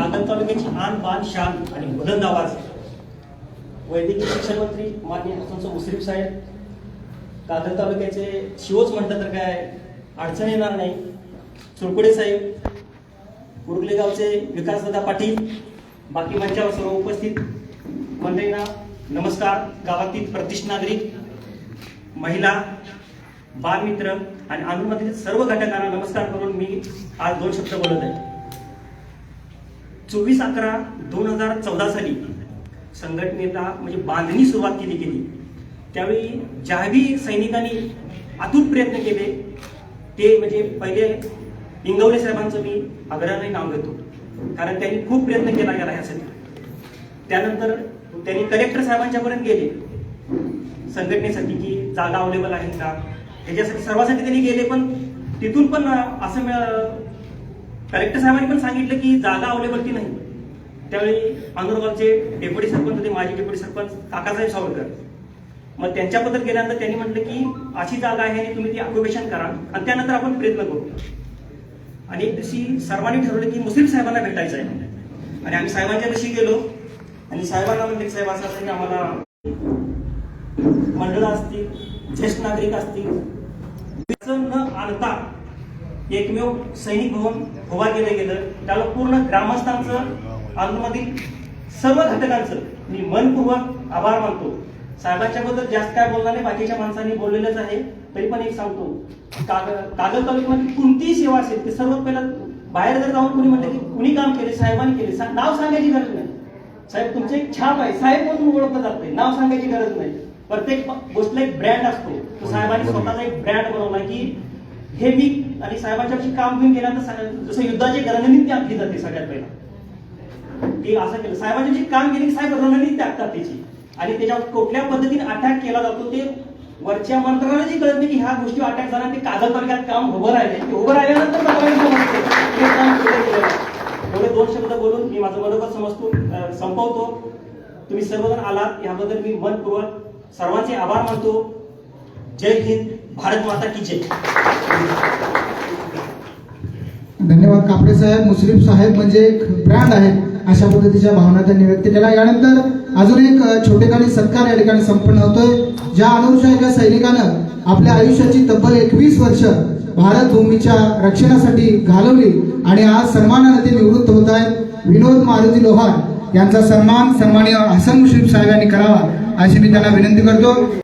कागद तालुक्याची आन बान शान आणि बुलंद आवाज. वैद्यकीय शिक्षण मंत्री माननीय हसनसो मुश्रीफ साहेब कागद तालुक्याचे शिवच म्हटलं तर काय अडचण येणार नाही. चुरकुडे साहेब कुरुकले गावचे विकासदादा पाटील बाकी मंचावर सर्व उपस्थित. मंडळींना नमस्कार. गावातील प्रतिष्ठ नागरिक महिला बालमित्र आणि आंदोलनातील सर्व घटकांना नमस्कार करून मी आज दोन शब्द बोलत आहे. चोवीस अकरा दोन हजार चौदा साली संघटनेला म्हणजे बांधणी सुरुवात केली. गेली त्यावेळी ज्याही सैनिकांनी अतूट प्रयत्न केले. ते म्हणजे पहिले इंगवले साहेबांचं मी आग्रहाने नाव घेतो. कारण त्यांनी खूप प्रयत्न केला गेला ह्यासाठी त्यानंतर त्यांनी कलेक्टर साहेबांच्यापर्यंत गेले. संघटनेसाठी की जागा अवेलेबल आहे का? ह्याच्यासाठी सर्वांसाठी त्यांनी गेले पण तिथून पण असं कलेक्टर साहेबांनी पण सांगितलं की जागा अवेलेबलची नाही. त्यावेळी अंदरगावचे डेप्युटी सरपंच होते माजी डेप्युटी सरपंच काकासाहेब सावरकर. मग त्यांच्याबद्दल गेल्यानंतर त्यांनी म्हटलं की अशी जागा आहे आणि तुम्ही ती ऑक्युपेशन करा. आणि त्यानंतर आपण प्रयत्न करू. आणि एक दिवशी सर्वांनी ठरवलं की मुस्लिम साहेबांना भेटायचं आहे आणि आम्ही साहेबांच्या दिवशी गेलो. आणि साहेबांना म्हणले साहेब असं असं की आम्हाला मंडळ असतील ज्येष्ठ नागरिक असतील. न आणता एकमेव सैनिक भवन उभा केलं गेलं. त्याला पूर्ण ग्रामस्थांचं आंदोलनातील सर्व घटकांचं मी मनपूर्वक आभार मानतो. साहेबांच्या बद्दल जास्त काय बोलणार नाही बाकीच्या माणसांनी बोललेलंच आहे. तरी पण एक सांगतो कागद कागद तालुक्यामध्ये कोणतीही सेवा असेल ते सर्वात पहिला बाहेर जर जाऊन कोणी म्हटलं की कुणी काम केले साहेबांनी केले सा- नाव सांगायची गरज नाही. साहेब तुमचे एक छाप आहे. साहेब म्हणून ओळखलं जात नाव सांगायची गरज नाही. प्रत्येक गोष्टीला एक ब्रँड असतो. तो साहेबांनी स्वतःचा एक ब्रँड बनवला की हे मी आणि साहेबांच्या काम घेऊन गेल्यानंतर जसं युद्धाची रणनीती आखली जाते सगळ्यात पहिला. की असं केलं. साहेबांची जी काम केली साहेब रणनीती आखतात त्याची. आणि त्याच्यावर कुठल्या पद्धतीने अटॅक केला जातो ते वरच्या मंत्र्यांना जी कळत नाही की ह्या गोष्टी अटॅक झाला ते कागद तालुक्यात काम उभं राहिले. उभं राहिल्यानंतर एवढे दोन शब्द बोलून मी माझं मनोगत समजतो संपवतो. तुम्ही सर्वजण आलात. याबद्दल मी मनपूर्वक सर्वांचे आभार मानतो. जय हिंद. भारत माता की जय। धन्यवाद कापडे साहेब मुस्लिम साहेब म्हणजे एक ब्रँड आहे. अशा पद्धतीच्या भावना त्यांनी व्यक्त केल्या. यानंतर अजून एक अ, छोटेखानी सत्कार या ठिकाणी संपन्न होतोय. ज्या अनुषंगाच्या सैनिकानं आपल्या आयुष्याची तब्बल एकवीस वर्ष भारत भूमीच्या रक्षणासाठी घालवली आणि आज सन्मानाने ते निवृत्त होत आहेत. विनोद मारुती लोहार यांचा सन्मान सन्माननीय हसन मुश्रीफ साहेब यांनी करावा अशी मी त्यांना विनंती करतो.